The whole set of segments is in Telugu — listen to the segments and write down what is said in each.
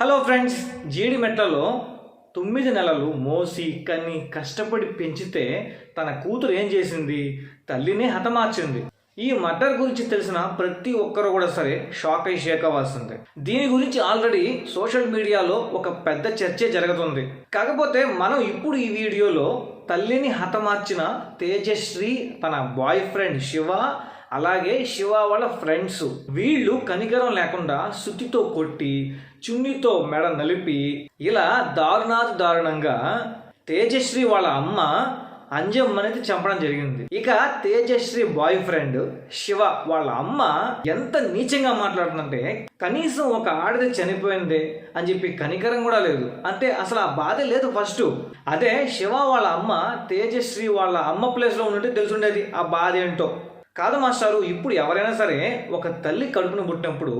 హలో ఫ్రెండ్స్ జీడి మెట్లలో తొమ్మిది నెలలు మోసి కన్ని కష్టపడి పెంచితే తన కూతురు ఏం చేసింది? తల్లినే హతమార్చింది. ఈ మర్డర్ గురించి తెలిసిన ప్రతి ఒక్కరు కూడా సరే షాక్ అయి షేక్ అవ్వాల్సిందే. దీని గురించి ఆల్రెడీ సోషల్ మీడియాలో ఒక పెద్ద చర్చే జరుగుతుంది. కాకపోతే మనం ఇప్పుడు ఈ వీడియోలో తల్లిని హతమార్చిన తేజశ్రీ తన బాయ్ ఫ్రెండ్ శివ అలాగే శివ వాళ్ళ ఫ్రెండ్స్ వీళ్ళు కనికరం లేకుండా సుత్తితో కొట్టి చున్నీతో మెడ నలిపి ఇలా దారుణాది దారుణంగా తేజశ్రీ వాళ్ళ అమ్మ అంజమ్మ అనేది చంపడం జరిగింది. ఇక తేజశ్రీ బాయ్ ఫ్రెండ్ శివ వాళ్ళ అమ్మ ఎంత నీచంగా మాట్లాడుతుందంటే కనీసం ఒక ఆడది చనిపోయిందే అని చెప్పి కనికరం కూడా లేదు. అంటే అసలు ఆ బాధ లేదు ఫస్ట్ అదే శివ వాళ్ళ అమ్మ తేజశ్రీ వాళ్ళ అమ్మ ప్లేస్లో ఉన్నట్టు తెలుసుండేది ఆ బాధ ఏంటో కాదు మాస్టారు ఇప్పుడు ఎవరైనా సరే ఒక తల్లి కడుపును పుట్టినప్పుడు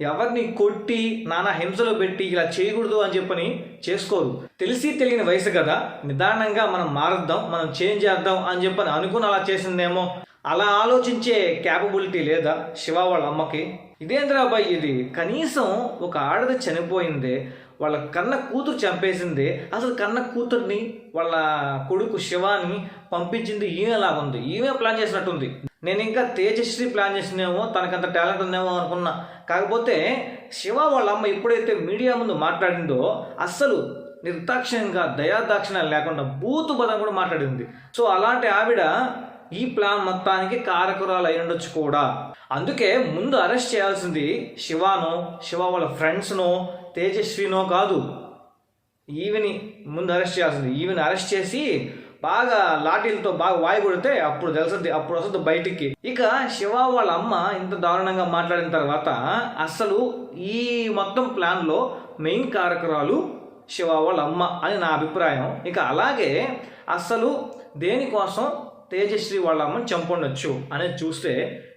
ఎవరిని కొట్టి నానా హింసలో పెట్టి ఇలా చేయకూడదు అని చెప్పని చేసుకోరు. తెలిసి తెలియని వయసు కదా నిదానంగా మనం మారుద్దాం మనం చేంజ్ చేద్దాం అని చెప్పని అనుకుని అలా చేసిందేమో. అలా ఆలోచించే క్యాపబిలిటీ లేదా శివ వాళ్ళ అమ్మకి. ఇదేంద్రా అబ్బాయి ఇది? కనీసం ఒక ఆడది చనిపోయిందే వాళ్ళ కన్న కూతురు చంపేసింది అసలు కన్న కూతుర్ని వాళ్ళ కొడుకు శివాని పంపించింది ఈమె లాగుంది ఈమె ప్లాన్ చేసినట్టుంది. నేను ఇంకా తేజశ్రీ ప్లాన్ చేసినేమో తనకంత టాలెంట్ ఉందేమో అనుకున్నా. కాకపోతే శివ వాళ్ళ అమ్మ ఎప్పుడైతే మీడియా ముందు మాట్లాడిందో అస్సలు నిర్దాక్షిణ్యంగా దయాదాక్షిణ్యాలు లేకుండా బూతు పదం కూడా మాట్లాడింది. సో అలాంటి ఆవిడ ఈ ప్లాన్ మొత్తానికి కారకురాలు అయి ఉండొచ్చు కూడా. అందుకే ముందు అరెస్ట్ చేయాల్సింది శివాను శివ వాళ్ళ ఫ్రెండ్స్నో తేజస్వినో కాదు. ఈవిని ముందు అరెస్ట్ చేయాల్సింది. ఈవిని అరెస్ట్ చేసి బాగా లాఠీలతో బాగా వాయి కొడితే అప్పుడు తెలుస్తుంది అప్పుడు వస్తుంది బయటికి. ఇక శివ వాళ్ళ అమ్మ ఇంత దారుణంగా మాట్లాడిన తర్వాత అసలు ఈ మొత్తం ప్లాన్లో మెయిన్ కారకురాలు శివ వాళ్ళ అమ్మ అని నా అభిప్రాయం. ఇక అలాగే అసలు దేనికోసం తేజశ్రీ వాళ్ళ అమ్మని చంపొండొచ్చు అనేది చూస్తే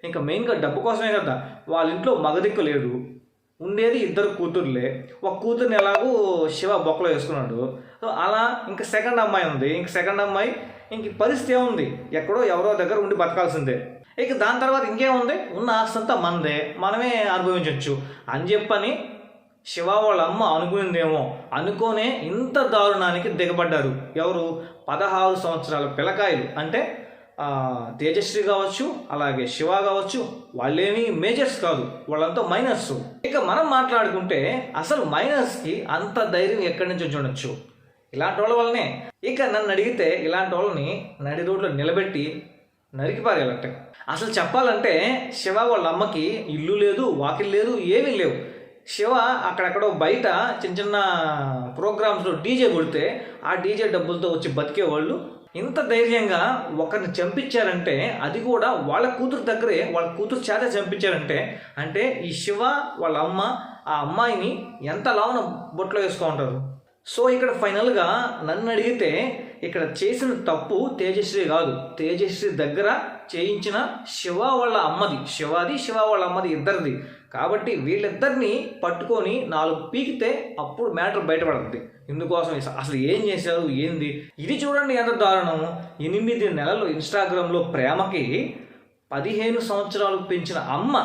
ఇంకా మెయిన్గా డబ్బు కోసమే కదా వాళ్ళ ఇంట్లో మగదిక్కు లేడు. ఉండేది ఇద్దరు కూతుర్లే. ఒక కూతుర్ని ఎలాగూ శివ బొక్కలో వేసుకున్నాడు. సో అలా ఇంకా సెకండ్ అమ్మాయి ఉంది. ఇంక సెకండ్ అమ్మాయి ఇంక పరిస్థితి ఏముంది? ఎక్కడో ఎవరో దగ్గర ఉండి బతకాల్సిందే. ఇక దాని తర్వాత ఇంకేముంది? ఉన్న ఆస్తి అంతా మనదే మనమే అనుభవించవచ్చు అని చెప్పని శివ వాళ్ళ అమ్మ అనుకునిందేమో. అనుకోనే ఇంత దారుణానికి దిగబడ్డారు. ఎవరు? పదహారు సంవత్సరాల పిల్లకాయలు. అంటే తేజస్వి తేజశ్రీ కావచ్చు అలాగే శివ కావచ్చు వాళ్ళేమి మేజర్స్ కాదు వాళ్ళంతా మైనర్స్. ఇక మనం మాట్లాడుకుంటే అసలు మైనర్స్కి అంత ధైర్యం ఎక్కడి నుంచి వచ్చి ఉండొచ్చు ఇలాంటి వాళ్ళ వల్లనే. ఇక నన్ను అడిగితే ఇలాంటి వాళ్ళని నడి రోడ్లో నిలబెట్టి నరికిపారేయాలంటే అసలు చెప్పాలంటే శివ వాళ్ళ అమ్మకి ఇల్లు లేదు వాకిల్ లేదు ఏమీ లేవు. శివ అక్కడెక్కడో బయట చిన్న చిన్న ప్రోగ్రామ్స్లో డీజే కొడితే ఆ డీజే డబ్బులతో వచ్చి బతికేవాళ్ళు ఇంత ధైర్యంగా ఒకరిని చంపించారంటే అది కూడా వాళ్ళ కూతురు దగ్గరే వాళ్ళ కూతురు చేత చంపించారంటే అంటే ఈ శివ వాళ్ళ అమ్మ ఆ అమ్మాయిని ఎంత లావున బొట్లో వేసుకో ఉంటారు? సో ఇక్కడ ఫైనల్గా నన్ను అడిగితే ఇక్కడ చేసిన తప్పు తేజశ్రీ కాదు. తేజశ్రీ దగ్గర చేయించిన శివ వాళ్ళ అమ్మది. శివాది శివ వాళ్ళ అమ్మది ఇద్దరిది. కాబట్టి వీళ్ళిద్దరిని పట్టుకొని నాలుగు పీకితే అప్పుడు మ్యాటర్ బయటపడుతుంది. ఇందుకోసం అసలు ఏం చేశారు? ఏంది? ఇది చూడండి ఎంత దారుణం ఎనిమిది నెలలు ఇన్స్టాగ్రామ్లో ప్రేమకి పదిహేను సంవత్సరాలు పెంచిన అమ్మ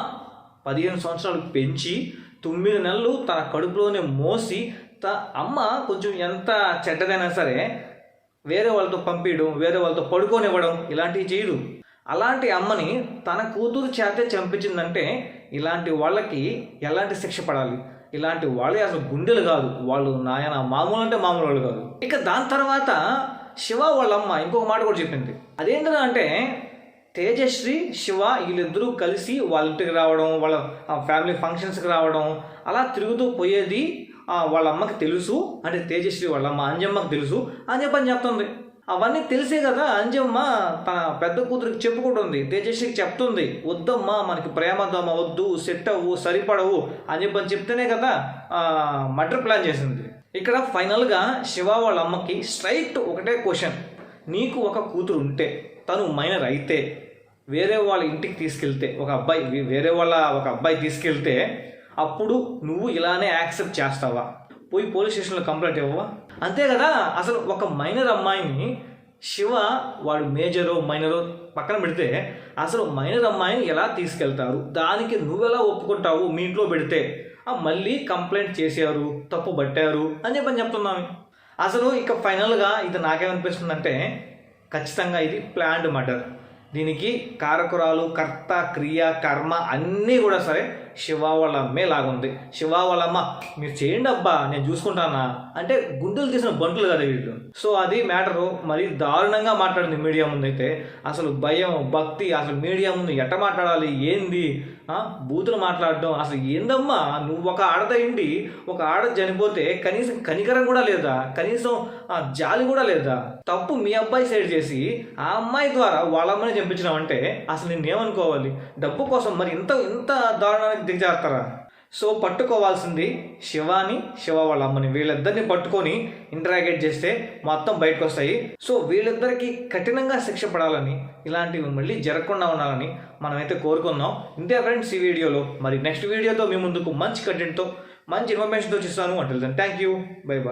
పదిహేను సంవత్సరాలు పెంచి తొమ్మిది నెలలు తన కడుపులోనే మోసి త అమ్మ కొంచెం ఎంత చెడ్డదైనా సరే వేరే వాళ్ళతో పంపించడం వేరే వాళ్ళతో పడుకోనివ్వడం ఇలాంటివి చేయడు అలాంటి అమ్మని తన కూతురు చేతే చంపించిందంటే ఇలాంటి వాళ్ళకి ఎలాంటి శిక్ష పడాలి? ఇలాంటి వాళ్ళే అసలు గుండెలు కాదు. వాళ్ళు నాయన మామూలు అంటే మామూలు వాళ్ళు కాదు. ఇక దాని తర్వాత శివ వాళ్ళ అమ్మ ఇంకొక మాట కూడా చెప్పింది. అదేంటంటే అంటే తేజశ్రీ శివ వీళ్ళిద్దరూ కలిసి వాళ్ళ ఇంటికి రావడం వాళ్ళ ఫ్యామిలీ ఫంక్షన్స్కి రావడం అలా తిరుగుతూ పోయేది వాళ్ళ అమ్మకి తెలుసు. అంటే తేజశ్రీ వాళ్ళ అమ్మ అంజమ్మకి తెలుసు. అని చెప్పని చెప్తుంది. అవన్నీ తెలిసే కదా అంజమ్మ తన పెద్ద కూతురికి చెప్పుకుంటుంది. తేజస్వికి చెప్తుంది వద్దమ్మా మనకి ప్రేమదమ్మ వద్దు సెట్ అవ్వు సరిపడవు అని చెప్పని చెప్తేనే కదా మటర్ ప్లాన్ చేసింది. ఇక్కడ ఫైనల్గా శివ వాళ్ళ అమ్మకి స్ట్రైట్ ఒకటే క్వశ్చన్. నీకు ఒక కూతురు ఉంటే తను మైనర్ అయితే వేరే వాళ్ళ ఇంటికి తీసుకెళ్తే ఒక అబ్బాయి వేరే వాళ్ళ ఒక అబ్బాయి తీసుకెళ్తే అప్పుడు నువ్వు ఇలానే యాక్సెప్ట్ చేస్తావా? పోయి పోలీస్ స్టేషన్లో కంప్లైంట్ ఇవ్వవా? అంతే కదా అసలు ఒక మైనర్ అమ్మాయిని శివ వాడు మేజరో మైనరో పక్కన పెడితే అసలు మైనర్ అమ్మాయిని ఎలా తీసుకెళ్తారు? దానికి నువ్వెలా ఒప్పుకుంటావు మీ ఇంట్లో పెడితే? మళ్ళీ కంప్లైంట్ చేశారు తప్పు పట్టారు అని చెప్పని చెప్తున్నాము అసలు ఇక ఫైనల్గా ఇది నాకేమనిపిస్తుందంటే ఖచ్చితంగా ఇది ప్లాండ్ మర్డర్. దీనికి కారకురాలు కర్త క్రియ కర్మ అన్నీ కూడా సరే శివ అమ్మే లాగుంది. శివావళమ్మ అమ్మ మీరు చేయండి అబ్బా నేను చూసుకుంటానా? అంటే గుండెలు తీసిన బంటులు కదా వీళ్ళు. సో అది మ్యాటరు. మరి దారుణంగా మాట్లాడింది మీడియా ముందు అయితే అసలు భయం భక్తి అసలు మీడియా ముందు ఎట్ట మాట్లాడాలి ఏంది? బూతులు మాట్లాడడం. అసలు ఏందమ్మా? నువ్వు ఒక ఆడదయిండి ఒక ఆడ చనిపోతే కనీసం కనికరం కూడా లేదా? కనీసం జాలి కూడా లేదా? తప్పు మీ అబ్బాయి సైడ్ చేసి ఆ అమ్మాయి ద్వారా వాళ్ళ అమ్మని చంపించినావంటే అసలు నేనేమనుకోవాలి? డబ్బు కోసం మరి ఇంత ఇంత దారుణానికి దిగజారుతారా? సో పట్టుకోవాల్సింది శివాని శివ వాళ్ళ అమ్మని. వీళ్ళిద్దరిని పట్టుకొని ఇంటరాగేట్ చేస్తే మొత్తం బయటకు వస్తాయి సో వీళ్ళిద్దరికి కఠినంగా శిక్ష పడాలని ఇలాంటివి మళ్ళీ జరగకుండా ఉండాలని మనమైతే కోరుకుందాం. ఇంతే ఫ్రెండ్స్ ఈ వీడియోలో. మరి నెక్స్ట్ వీడియోతో మీ ముందుకు మంచి కంటెంట్తో మంచి ఇన్ఫర్మేషన్తో చూస్తాను అంటే థ్యాంక్ యూ బై బాయ్